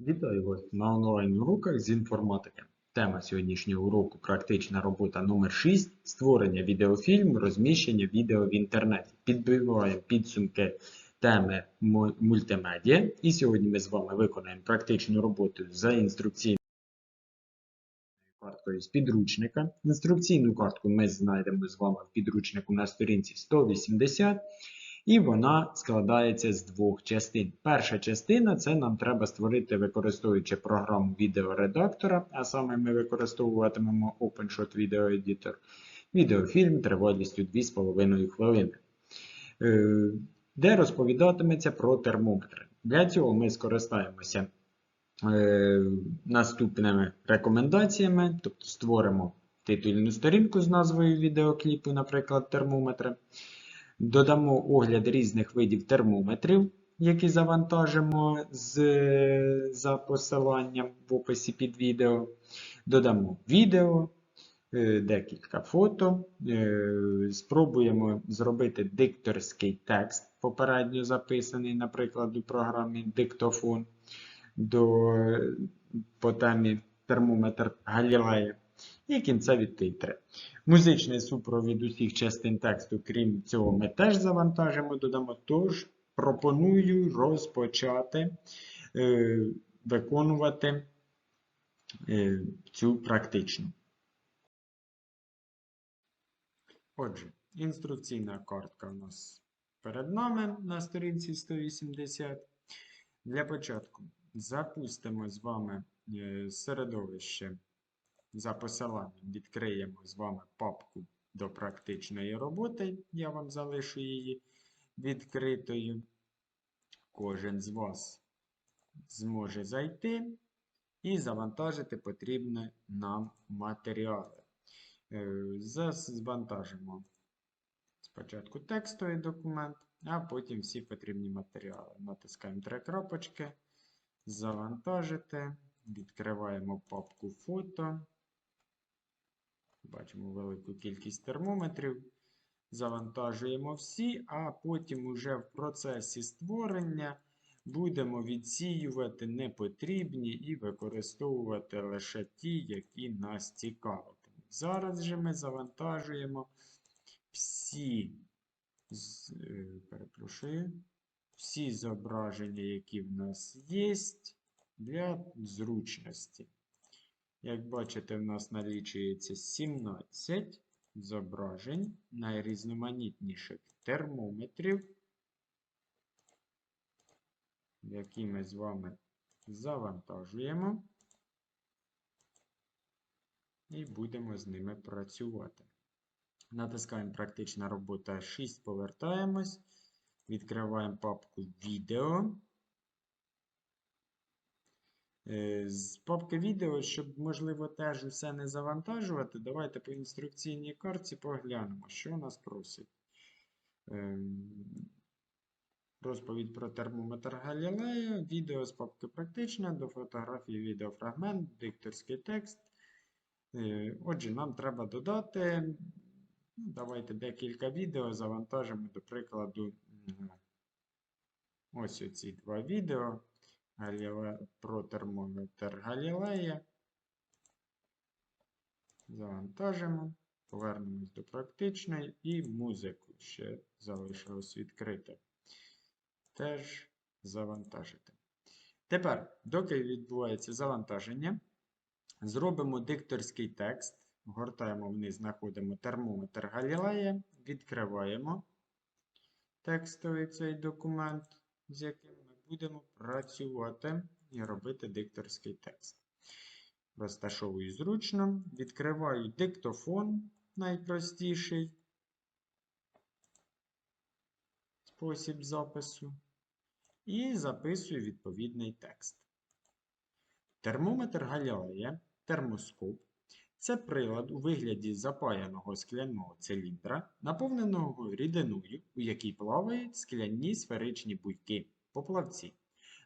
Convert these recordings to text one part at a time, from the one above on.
Вітаю вас на онлайн-уроках з інформатики. Тема сьогоднішнього уроку практична робота номер 6 створення відеофільму, розміщення відео в інтернеті. Підбиваємо підсумки теми мультимедіа. І сьогодні ми з вами виконаємо практичну роботу за інструкційною карткою з підручника. Інструкційну картку ми знайдемо з вами в підручнику на сторінці 180. І вона складається з двох частин. Перша частина це нам треба створити, використовуючи програму відеоредактора, а саме ми використовуватимемо OpenShot Video Editor, відеофільм тривалістю 2,5 хвилини, е, де розповідатиметься про термометри. Для цього ми скористаємося е, наступними рекомендаціями, тобто створимо титульну сторінку з назвою відеокліпу, наприклад, термометри. Додамо огляд різних видів термометрів, які завантажимо з, за посиланням в описі під відео. Додамо відео, е, декілька фото. Е, Спробуємо зробити дикторський текст, попередньо записаний, наприклад, у програмі диктофон до, по темі термометр Галілея. І кінцеві титри. Музичний супровід усіх частин тексту, крім цього, ми теж завантажимо, додамо. Тож пропоную розпочати е, виконувати е, цю практичну. Отже, інструкційна картка у нас перед нами на сторінці 180. Для початку запустимо з вами е, середовище за посиланням відкриємо з вами папку до практичної роботи. Я вам залишу її відкритою. Кожен з вас зможе зайти і завантажити потрібні нам матеріали. Е, Завантажимо спочатку текстовий документ, а потім всі потрібні матеріали. Натискаємо три крапочки, завантажити, відкриваємо папку фото. Бачимо велику кількість термометрів. Завантажуємо всі, а потім уже в процесі створення будемо відсіювати непотрібні і використовувати лише ті, які нас цікавитимуть. Зараз же ми завантажуємо всі, е, перепрошую, всі зображення, які в нас є, для зручності. Як бачите, в нас налічується 17 зображень найрізноманітніших термометрів, які ми з вами завантажуємо і будемо з ними працювати. Натискаємо практична робота 6, повертаємось, відкриваємо папку відео. Е, З папки відео, щоб, можливо, теж усе не завантажувати, давайте по інструкційній карті поглянемо, що нас просить. Ем, Розповідь про термометр Галілея, відео з папки практична, до фотографії відеофрагмент, дикторський текст. Е, Отже, нам треба додати. ну, Давайте декілька відео завантажимо, до прикладу, ось оці два відео. Про термометр Галілея. Завантажимо. Повернемось до практичної і музику ще залишилось відкрити. Теж завантажити. Тепер, доки відбувається завантаження, зробимо дикторський текст. Гортаємо вниз, знаходимо термометр Галілея, відкриваємо текстовий цей документ, з яким будемо працювати і робити дикторський текст. Розташовую зручно, відкриваю диктофон, найпростіший спосіб запису, і записую відповідний текст. Термометр Галілея, термоскоп це прилад у вигляді запаяного скляного циліндра, наповненого рідиною, у якій плавають скляні сферичні буйки поплавці.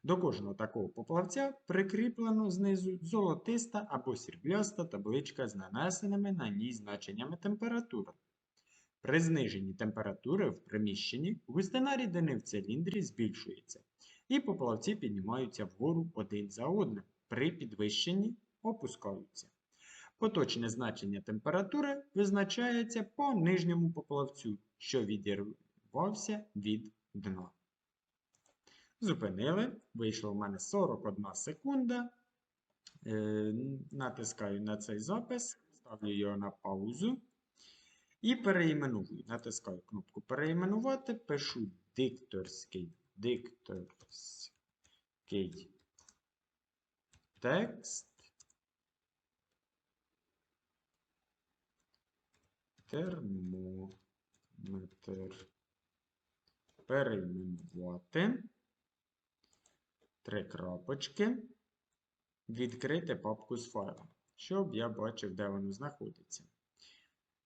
До кожного такого поплавця прикріплено знизу золотиста або срібляста табличка з нанесеними на ній значеннями температури. При зниженні температури в приміщенні густина рідини в циліндрі збільшується, і поплавці піднімаються вгору один за одним. При підвищенні опускаються. Поточне значення температури визначається по нижньому поплавцю, що відірвався від дна. Зупинили. Вийшло в мене 41 секунда. Е, натискаю на цей запис, ставлю його на паузу і переіменую. Натискаю кнопку переіменувати, пишу дикторський, дикторський текст. Термометр. Перейменувати. Три крапочки. Відкрити папку з файлом, щоб я бачив, де воно знаходиться.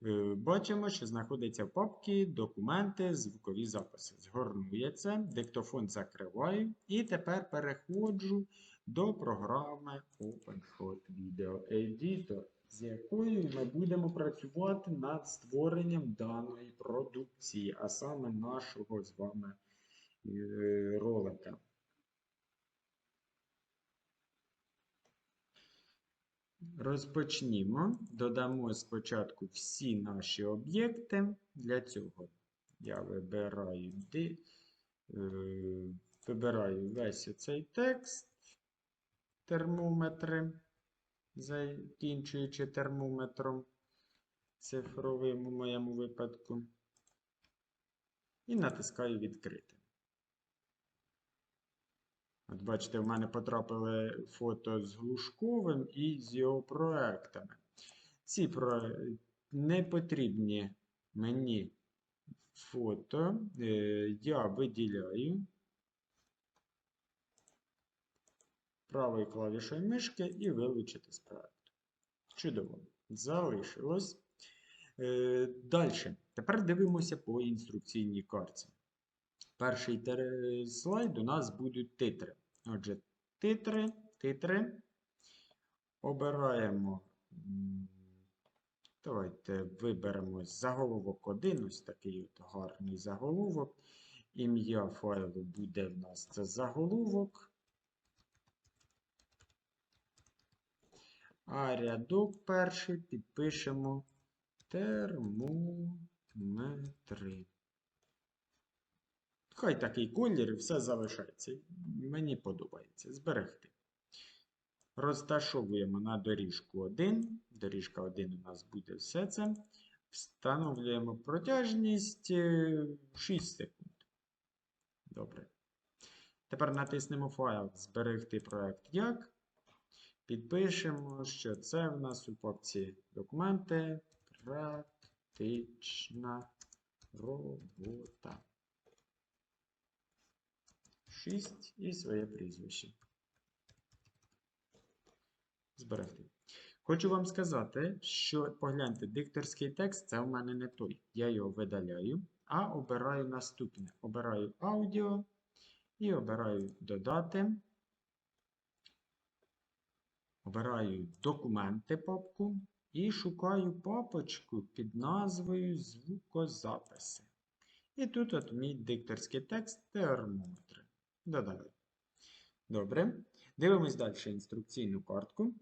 Е, Бачимо, що знаходиться в папці документи, звукові записи. Згорную це, диктофон закриваю. І тепер переходжу до програми OpenHot Video Editor, з якою ми будемо працювати над створенням даної продукції, а саме нашого з вами е, ролика. Розпочнімо. Додамо спочатку всі наші об'єкти. Для цього я вибираю, ди- е, вибираю весь цей текст, термометри, закінчуючи термометром цифровим у моєму випадку. І натискаю відкрити. От бачите, в мене потрапили фото з Глушковим і з його проектами. Ці про... не потрібні мені фото е, я виділяю правою клавішою мишки і вилучити з проекту. Чудово. Залишилось. Е, Далі. Тепер дивимося по інструкційній карті. Перший слайд у нас будуть титри. Отже, титри, титри. Обираємо. Давайте виберемо заголовок 1, ось такий от гарний заголовок. Ім'я файлу буде в нас це заголовок. А рядок перший підпишемо термометри. Хай такий колір і все залишається. Мені подобається. Зберегти. Розташовуємо на доріжку 1. Доріжка 1 у нас буде все це. Встановлюємо протяжність е, 6 секунд. Добре. Тепер натиснемо файл Зберегти проект як. Підпишемо, що це в нас у папці документи. Практична робота. 6 і своє прізвище. Зберегти. Хочу вам сказати, що погляньте, дикторський текст це в мене не той. Я його видаляю, а обираю наступне. Обираю аудіо і обираю додати. Обираю документи папку і шукаю папочку під назвою Звукозаписи. І тут от мій дикторський текст термометри. Додали. Добре. Дивимось далі інструкційну картку.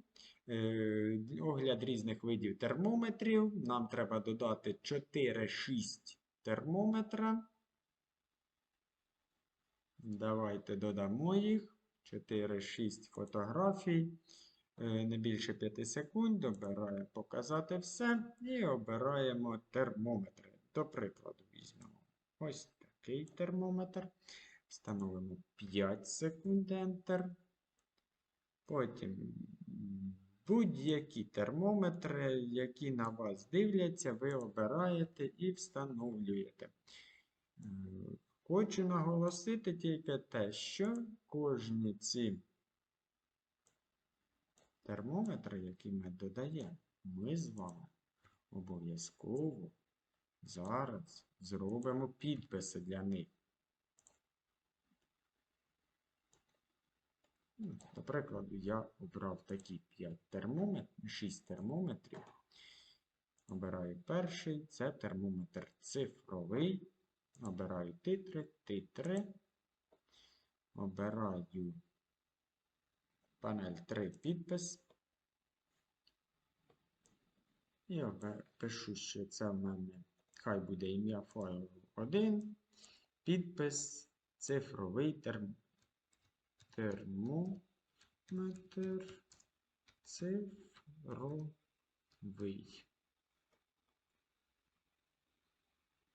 Е, Огляд різних видів термометрів. Нам треба додати 4-6 термометра. Давайте додамо їх. 4-6 фотографій. Е, Не більше 5 секунд. Обираємо показати все. І обираємо термометри. До прикладу, візьмемо ось такий термометр. Встановимо 5 секунд Enter. Потім будь-які термометри, які на вас дивляться, ви обираєте і встановлюєте. Хочу наголосити тільки те, що кожні ці термометри, які ми додаємо, ми з вами обов'язково зараз зробимо підписи для них. До прикладу, я обрав такі 5 термометрів, 6 термометрів. Обираю перший, це термометр цифровий. Обираю титри, титри. обираю панель 3 підпис. І пишу, що це в мене хай буде ім'я файлу 1, підпис, цифровий терм, термометр, цифровий.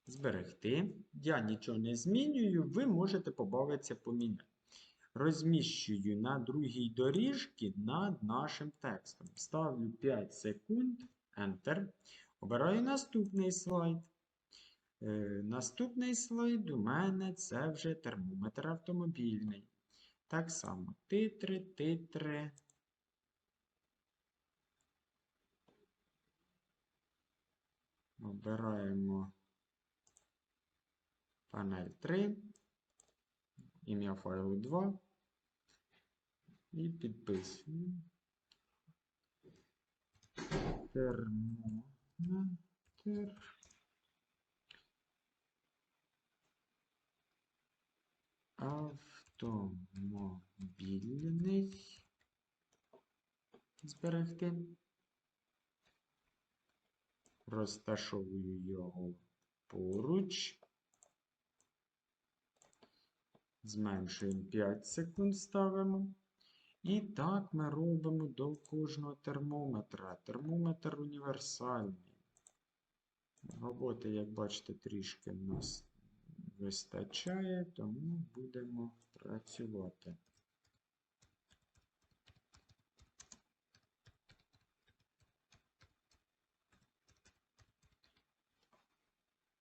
Зберегти. Я нічого не змінюю, ви можете побавитися поміняти. Розміщую на другій доріжці над нашим текстом. Ставлю 5 секунд, Enter. Обираю наступний слайд. Е, наступний слайд у мене це вже термометр автомобільний. Так само титри, титри. Обираємо панель 3, ім'я файлу 2 і підписуємо. Термометр. Автомобільний. Зберегти. Розташовую його поруч. Зменшуємо 5 секунд ставимо. І так ми робимо до кожного термометра. Термометр універсальний. Роботи, як бачите, трішки в нас вистачає, тому будемо працювати.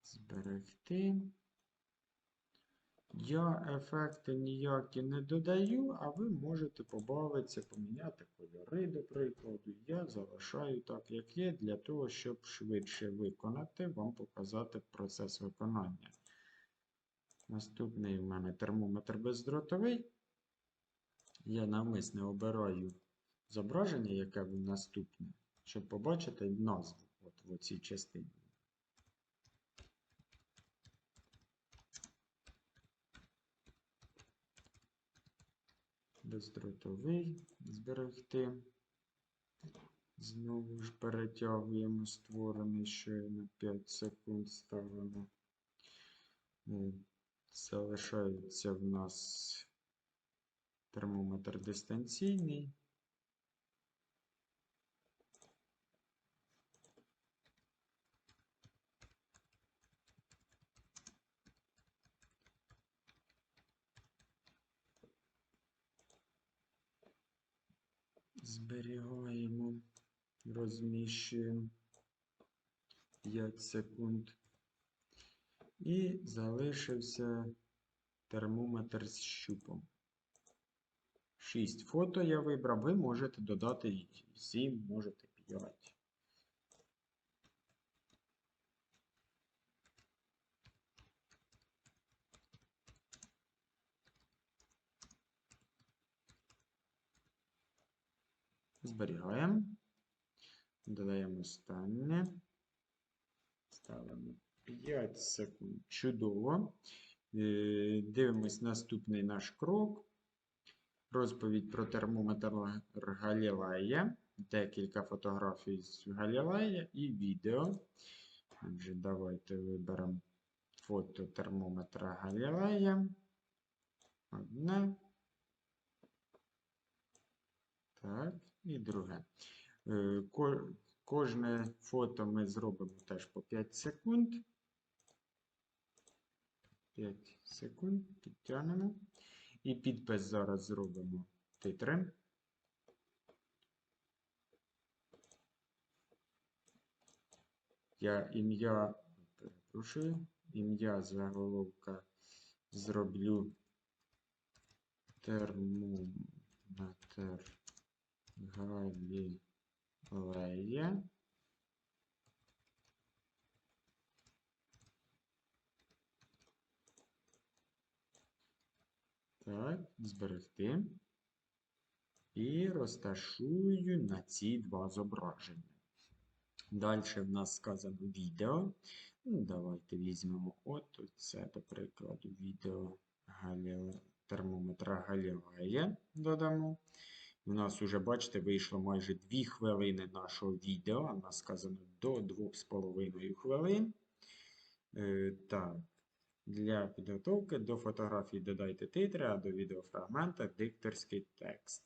Зберегти. Я ефекти ніякі не додаю, а ви можете побавитися, поміняти кольори, до прикладу. Я залишаю так, як є, для того, щоб швидше виконати, вам показати процес виконання. Наступний в мене термометр бездротовий. Я навмисне обираю зображення, яке в наступне, щоб побачити назву от в цій частині. бездротовий зберегти. Знову ж перетягуємо створений щойно 5 секунд ставимо. Залишається в нас термометр дистанційний. Зберігаємо, розміщуємо 5 секунд. І залишився термометр з щупом. 6 фото я вибрав. Ви можете додати 7, можете 5. Зберігаємо. Додаємо останнє. Ставимо 5 секунд. Чудово. Е, Дивимось наступний наш крок. Розповідь про термометр Галілея. Декілька фотографій з Галілея і відео. Отже, давайте виберемо фото термометра Галілея. Одне. Так, і друге. Е, Кожне фото ми зробимо теж по 5 секунд. 5 секунд, підтягнемо. І підпис зараз зробимо титри. Я ім'я, перепрошую, ім'я заголовка зроблю термометр Галілея. Так, зберегти. І розташую на ці два зображення. Далі в нас сказано відео. Ну, давайте візьмемо от це, до прикладу, відео Галілея. термометра Галілея додамо. У нас уже, бачите, вийшло майже 2 хвилини нашого відео. В нас сказано до 2,5 хвилин. Е, так. Для підготовки до фотографії додайте титри, а до відеофрагмента дикторський текст.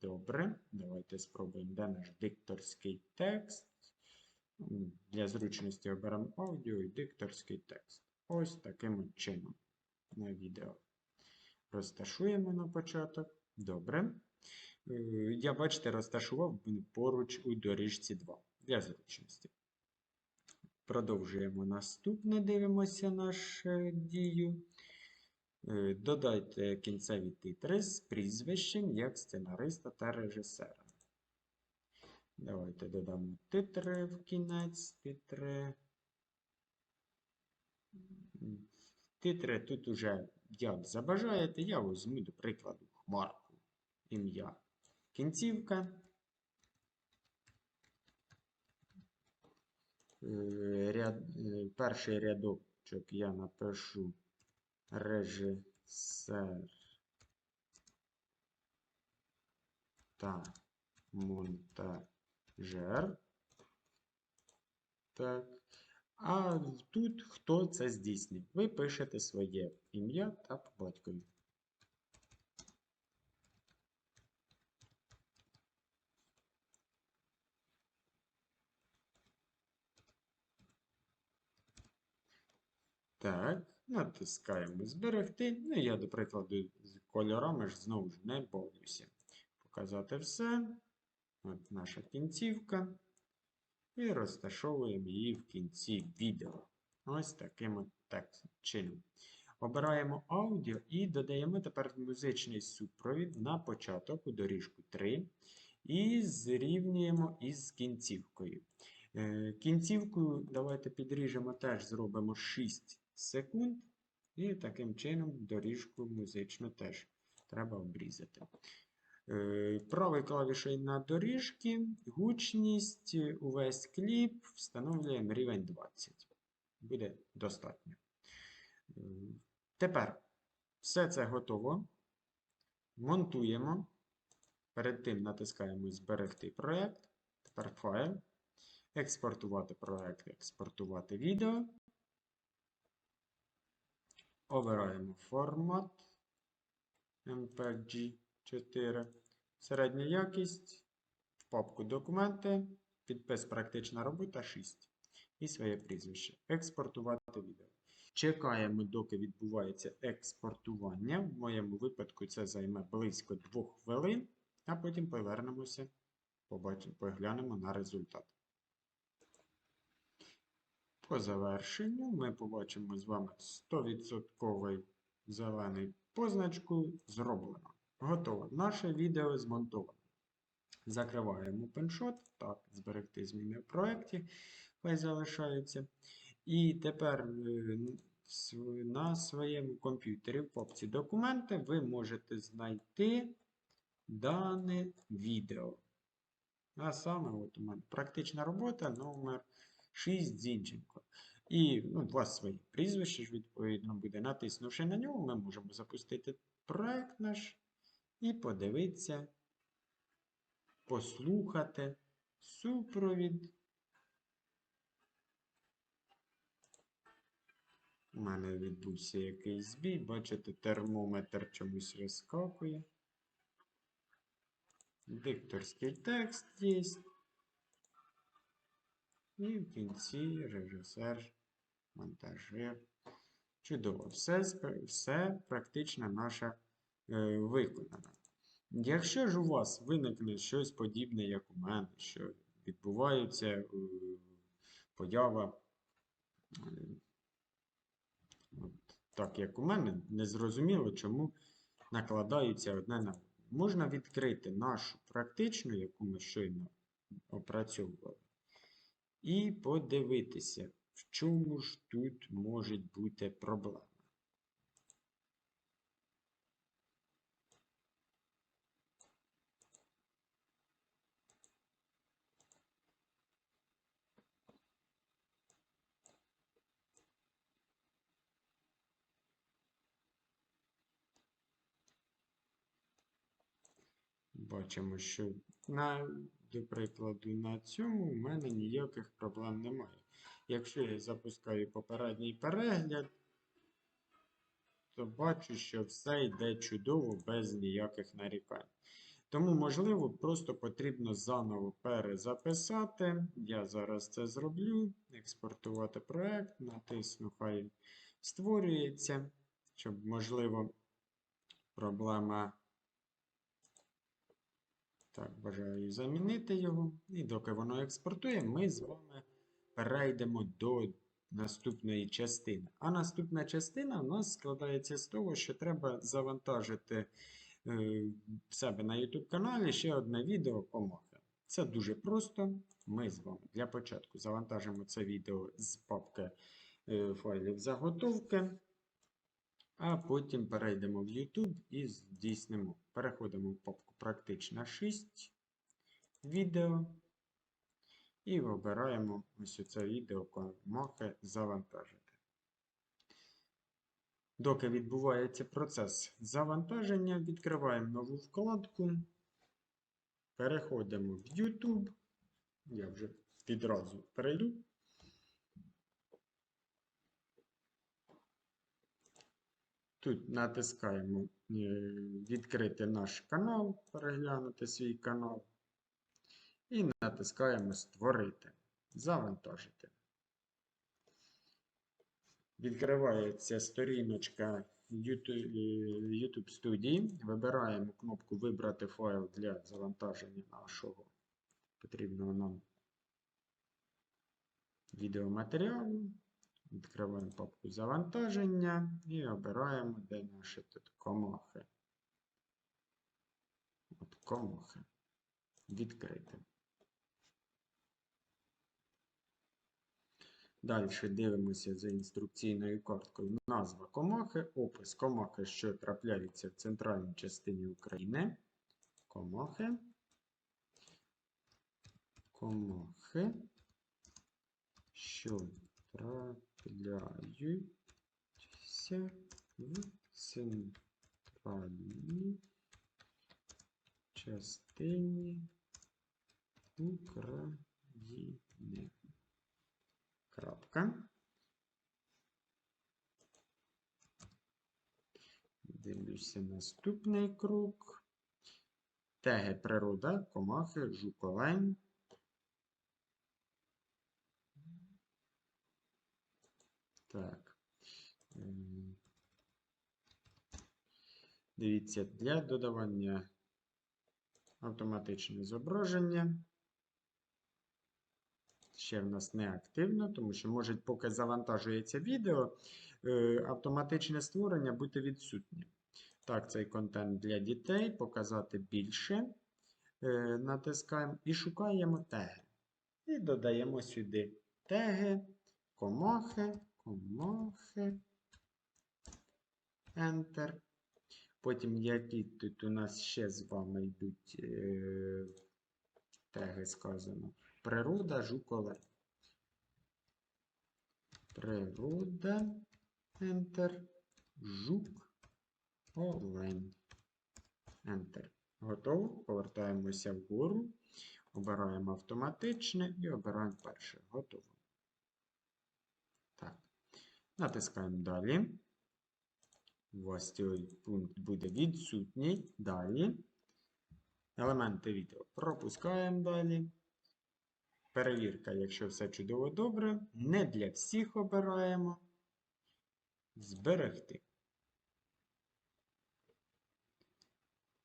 Добре, давайте спробуємо, де наш дикторський текст. Для зручності оберемо аудіо і дикторський текст. Ось таким чином на відео. Розташуємо на початок. Добре. Е, Я, бачите, розташував поруч у доріжці 2 для зручності. Продовжуємо наступне, дивимося нашу дію. Е, Додайте кінцеві титри з прізвищем як сценариста та режисера. Давайте додамо титри в кінець. Титри. Титри тут уже як забажаєте. Я візьму, до прикладу, хмарку. Ім'я. Кінцівка. Ряд, е, перший рядочок я напишу режисер та монтажер. Так. А тут хто це здійснив? Ви пишете своє ім'я та по батькові. Так, натискаємо зберегти. Ну, я, до прикладу, з кольорами ж знову ж не бавлюся. Показати все. От наша кінцівка. І розташовуємо її в кінці відео. Ось таким так чином. Обираємо аудіо і додаємо тепер музичний супровід на початок у доріжку 3. І зрівнюємо із кінцівкою. Е, Кінцівку давайте підріжемо, теж зробимо 6 секунд. І таким чином доріжку музичну теж треба обрізати. Е, Правою клавішою на доріжки, гучність, увесь кліп встановлюємо рівень 20. Буде достатньо. Е, Тепер все це готово. Монтуємо. Перед тим натискаємо Зберегти проєкт. Тепер файл. Експортувати проєкт, експортувати відео. Обираємо формат MPG 4. Середня якість. В папку документи. Підпис практична робота 6. І своє прізвище. Експортувати відео. Чекаємо, доки відбувається експортування. В моєму випадку це займе близько 2 хвилин, а потім повернемося, побачимо, поглянемо на результат. По завершенню ми побачимо з вами 100% зелений позначку зроблено. Готово. Наше відео змонтовано. Закриваємо OpenShot. Так, зберегти зміни в проєкті. Хай залишаються. І тепер е, на своєму комп'ютері в папці документи ви можете знайти дане відео. А саме от у мене практична робота номер 6 Зінченко. І ну, у вас своє прізвище ж відповідно буде. Натиснувши на нього, ми можемо запустити проект наш і подивитися, послухати супровід. У мене відбувся якийсь збій. Бачите, термометр чомусь вискакує. Дикторський текст є. І в кінці режисер, монтажер. Чудово. Все, все практично наше е, виконано. Якщо ж у вас виникне щось подібне, як у мене, що відбувається е, поява, е, так як у мене, незрозуміло, чому накладаються одне на одне. Можна відкрити нашу практичну, яку ми щойно опрацьовували, і подивитися, в чому ж тут може бути проблема. Бачимо, що на, до прикладу, на цьому в мене ніяких проблем немає. Якщо я запускаю попередній перегляд, то бачу, що все йде чудово без ніяких нарікань. Тому, можливо, просто потрібно заново перезаписати. Я зараз це зроблю. Експортувати проект, натисну, хай створюється, щоб, можливо, проблема. Так, бажаю замінити його. І доки воно експортує, ми з вами перейдемо до наступної частини. А наступна частина у нас складається з того, що треба завантажити е, в себе на YouTube каналі ще одне відео комахи. Це дуже просто. Ми з вами для початку завантажимо це відео з папки е, файлів заготовки. А потім перейдемо в YouTube і здійснимо. Переходимо в папку Практична 6 відео. І вибираємо ось це відео комахи завантажити. Доки відбувається процес завантаження, відкриваємо нову вкладку. Переходимо в YouTube. Я вже відразу перейду. Тут натискаємо е, відкрити наш канал, переглянути свій канал. І натискаємо Створити. Завантажити. Відкривається сторіночка YouTube YouTube Studio. Вибираємо кнопку Вибрати файл для завантаження нашого потрібного нам відеоматеріалу. Відкриваємо папку завантаження і обираємо, де наші тут комахи. От комахи. Відкрити. Далі дивимося за інструкційною карткою. Назва комахи, опис комахи, що трапляються в центральній частині України. Комахи. Комахи, що трапляються в центральній частині України. Крапка. Дивлюся наступний крок. Теги природа, комахи, жуковень. Так. Ем. Дивіться, для додавання автоматичне зображення. Ще в нас не активно, тому що, може, поки завантажується відео, е, автоматичне створення бути відсутнє. Так, цей контент для дітей, показати більше. Е, натискаємо і шукаємо теги. І додаємо сюди теги, комахи, комахи, Enter. Потім, які тут у нас ще з вами йдуть е, теги сказано. Природа, жуколе. Природа, Enter, жук, олень. Enter. Готово. Повертаємося вгору. Обираємо автоматичне і обираємо перше. Готово. Натискаємо далі. У вас цей пункт буде відсутній. Далі. Елементи відео пропускаємо далі. Перевірка, якщо все чудово добре. Не для всіх обираємо. Зберегти.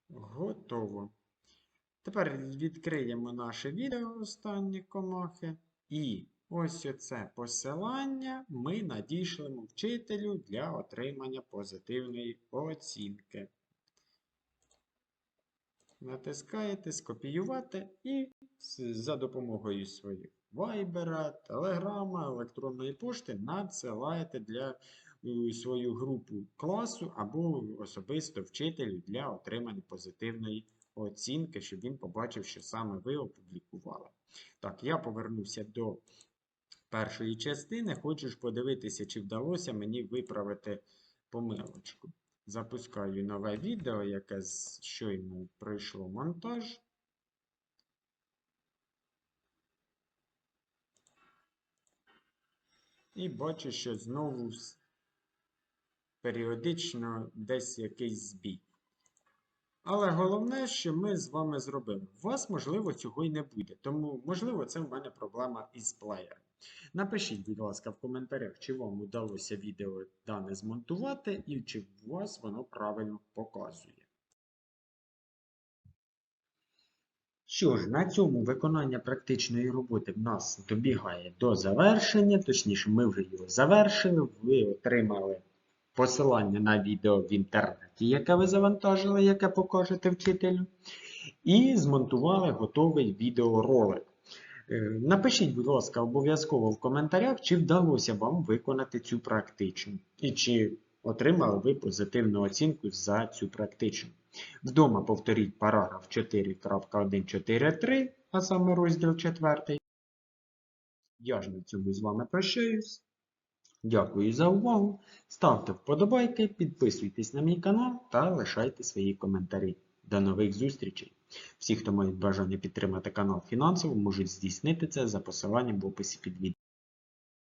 Готово. Тепер відкриємо наше відео останні комахи. І ось оце посилання ми надішлемо вчителю для отримання позитивної оцінки. Натискаєте скопіювати і за допомогою своїх вайбера, телеграма, електронної пошти надсилаєте для свою групу класу або особисто вчителю для отримання позитивної оцінки, щоб він побачив, що саме ви опублікували. Так, я повернувся до першої частини. Хочу ж подивитися, чи вдалося мені виправити помилочку. Запускаю нове відео, яке щойно пройшло монтаж. І бачу, що знову періодично десь якийсь збій. Але головне, що ми з вами зробили. У вас, можливо, цього й не буде. Тому, можливо, це в мене проблема із плеєром. Напишіть, будь ласка, в коментарях, чи вам вдалося відео дане змонтувати, і чи у вас воно правильно показує. Що ж, на цьому виконання практичної роботи в нас добігає до завершення, точніше, ми вже його завершили. Ви отримали посилання на відео в інтернеті, яке ви завантажили, яке покажете вчителю. І змонтували готовий відеоролик. Е, Напишіть, будь ласка, обов'язково в коментарях, чи вдалося вам виконати цю практичну, і чи отримали ви позитивну оцінку за цю практичну. Вдома повторіть параграф 4.1.4.3, а саме розділ 4. Я ж на цьому з вами прощаюсь. Дякую за увагу. Ставте вподобайки, підписуйтесь на мій канал та лишайте свої коментарі. До нових зустрічей! Всі, хто мають бажання підтримати канал фінансово, можуть здійснити це за посиланням в описі під відео.